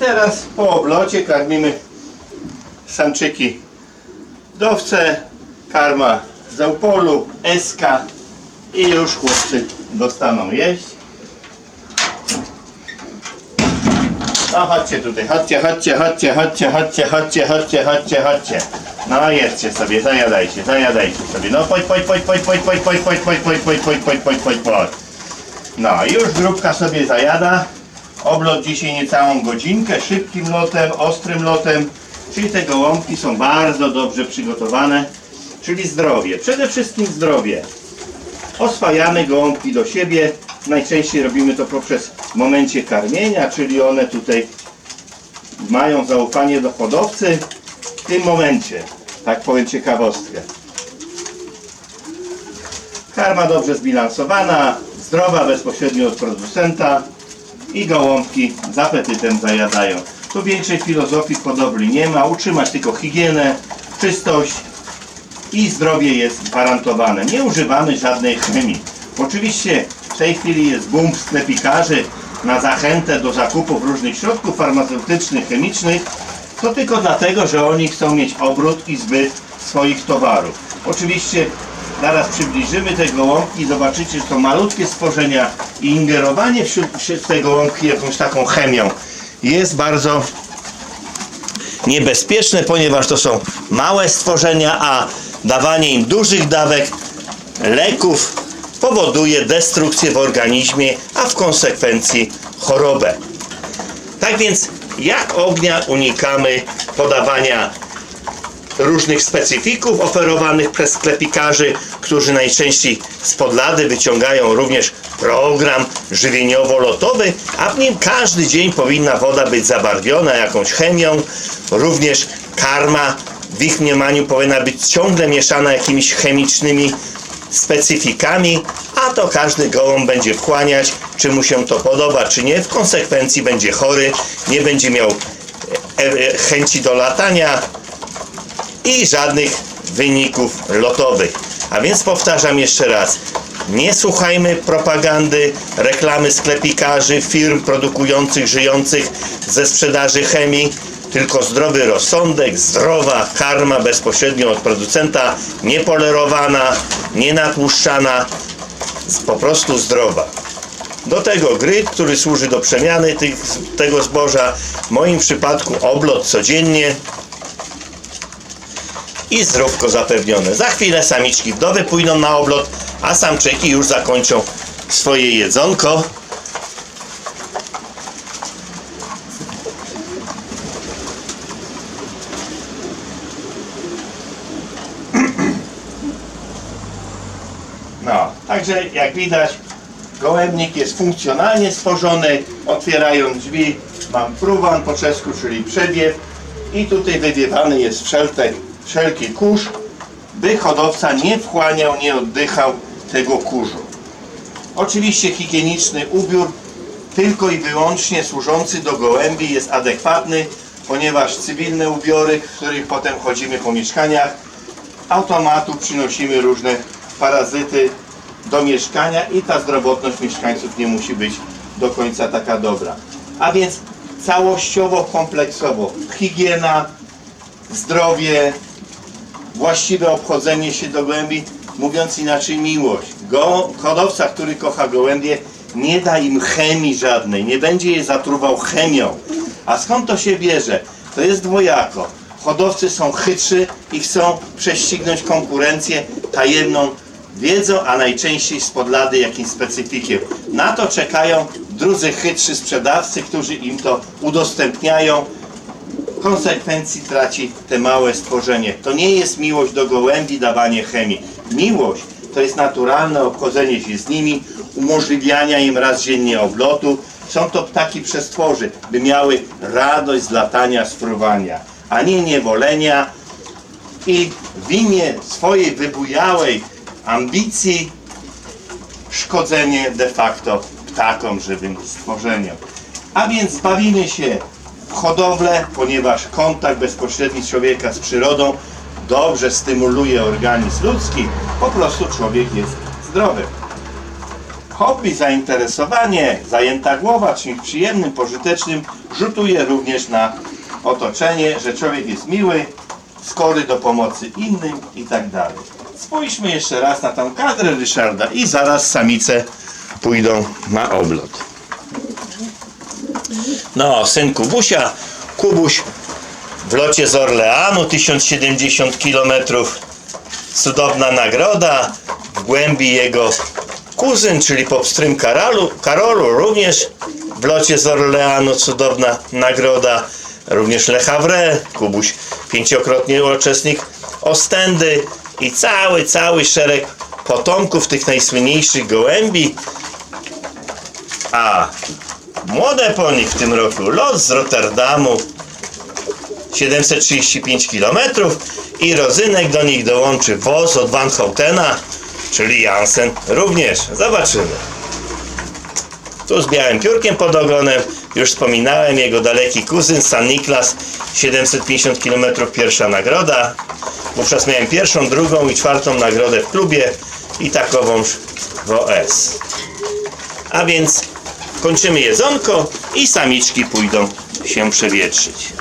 teraz po oblocie karmimy samczyki dowce, karma z SK i już chłopcy dostaną jeść. No chodźcie tutaj, chodźcie, chodźcie, chodźcie, chodźcie, chodźcie, chodźcie, chodźcie, chodźcie, chodźcie. No jedzcie sobie, zajadajcie, zajadajcie sobie. No chodź, chodź, chodź, chodź, chodź, chodź, chodź, chodź, chodź, chodź, chodź, chodź, chodź, chodź. No już grupka sobie zajada. Oblot dzisiaj niecałą godzinkę, szybkim lotem, ostrym lotem. Czyli te gołąbki są bardzo dobrze przygotowane. Czyli zdrowie, przede wszystkim zdrowie. Oswajamy gołąbki do siebie. Najczęściej robimy to poprzez momencie karmienia, czyli one tutaj mają zaufanie do hodowcy w tym momencie. Tak powiem ciekawostkę. Karma dobrze zbilansowana, zdrowa bezpośrednio od producenta i gołąbki z apetytem zajadają. Tu większej filozofii hodowli nie ma, utrzymać tylko higienę, czystość i zdrowie jest gwarantowane. Nie używamy żadnej chemii. Oczywiście w tej chwili jest boom sklepikarzy na zachętę do zakupów różnych środków farmaceutycznych, chemicznych. To tylko dlatego, że oni chcą mieć obrót i zbyt swoich towarów. Oczywiście zaraz przybliżymy te gołąbki zobaczycie, że to malutkie stworzenia i ingerowanie wśród, wśród tej gołąbki jakąś taką chemią jest bardzo niebezpieczne, ponieważ to są małe stworzenia, a dawanie im dużych dawek leków powoduje destrukcję w organizmie, a w konsekwencji chorobę. Tak więc jak ognia unikamy podawania różnych specyfików oferowanych przez sklepikarzy, którzy najczęściej z podlady wyciągają również program żywieniowo-lotowy, a w nim każdy dzień powinna woda być zabarwiona jakąś chemią, również karma w ich mniemaniu powinna być ciągle mieszana jakimiś chemicznymi specyfikami, a to każdy gołąb będzie wchłaniać, czy mu się to podoba, czy nie. W konsekwencji będzie chory, nie będzie miał e, e, chęci do latania, i żadnych wyników lotowych. A więc powtarzam jeszcze raz. Nie słuchajmy propagandy, reklamy sklepikarzy, firm produkujących, żyjących ze sprzedaży chemii, tylko zdrowy rozsądek, zdrowa karma bezpośrednio od producenta, niepolerowana, nienatłuszczana, po prostu zdrowa. Do tego gryt, który służy do przemiany tych, tego zboża, w moim przypadku oblot codziennie, i zdrówko zapewnione. Za chwilę samiczki wdowy pójdą na oblot, a samczyki już zakończą swoje jedzonko. No, także jak widać gołębnik jest funkcjonalnie stworzony. Otwierając drzwi mam pruwan po czesku, czyli przewiew i tutaj wywiewany jest wszeltek, wszelki kurz, by hodowca nie wchłaniał, nie oddychał tego kurzu. Oczywiście higieniczny ubiór tylko i wyłącznie służący do gołębi jest adekwatny, ponieważ cywilne ubiory, w których potem chodzimy po mieszkaniach, automatu przynosimy różne parazyty do mieszkania i ta zdrowotność mieszkańców nie musi być do końca taka dobra. A więc całościowo, kompleksowo higiena, zdrowie, właściwe obchodzenie się do gołębi, mówiąc inaczej miłość. Go, hodowca, który kocha gołębie, nie da im chemii żadnej, nie będzie je zatruwał chemią. A skąd to się bierze? To jest dwojako. Hodowcy są chytrzy i chcą prześcignąć konkurencję tajemną wiedzą, a najczęściej z podlady jakimś specyfikiem. Na to czekają drudzy chytrzy sprzedawcy, którzy im to udostępniają, konsekwencji traci te małe stworzenie. To nie jest miłość do gołębi, dawanie chemii. Miłość to jest naturalne obchodzenie się z nimi, umożliwiania im raz dziennie oblotu. Są to ptaki przestworzy, by miały radość z latania, z fruwania, a nie niewolenia i w imię swojej wybujałej ambicji szkodzenie de facto ptakom, żywym stworzeniom. A więc bawimy się hodowlę, ponieważ kontakt bezpośredni człowieka z przyrodą dobrze stymuluje organizm ludzki, po prostu człowiek jest zdrowy. hobby, zainteresowanie, zajęta głowa czymś przyjemnym, pożytecznym rzutuje również na otoczenie, że człowiek jest miły, skory do pomocy innym i tak dalej. Spójrzmy jeszcze raz na tą kadrę Ryszarda i zaraz samice pójdą na oblot. No, syn Kubusia, Kubuś w locie z Orleanu, 1070 km. Cudowna nagroda. W głębi jego kuzyn, czyli popstrym Karolu, Karolu, również w locie z Orleanu. Cudowna nagroda. Również Le Havre, Kubuś, pięciokrotnie uczestnik Ostendy i cały, cały szereg potomków tych najsłynniejszych gołębi. A młode po nich w tym roku lot z Rotterdamu 735 km i rodzynek do nich dołączy woz od Van Houtena, czyli Jansen również. Zobaczymy. Tu z białym piórkiem pod ogonem, już wspominałem, jego daleki kuzyn San Niklas, 750 km pierwsza nagroda. Wówczas miałem pierwszą, drugą i czwartą nagrodę w klubie i takowąż w OS. A więc kończymy jedzonko i samiczki pójdą się przewietrzyć.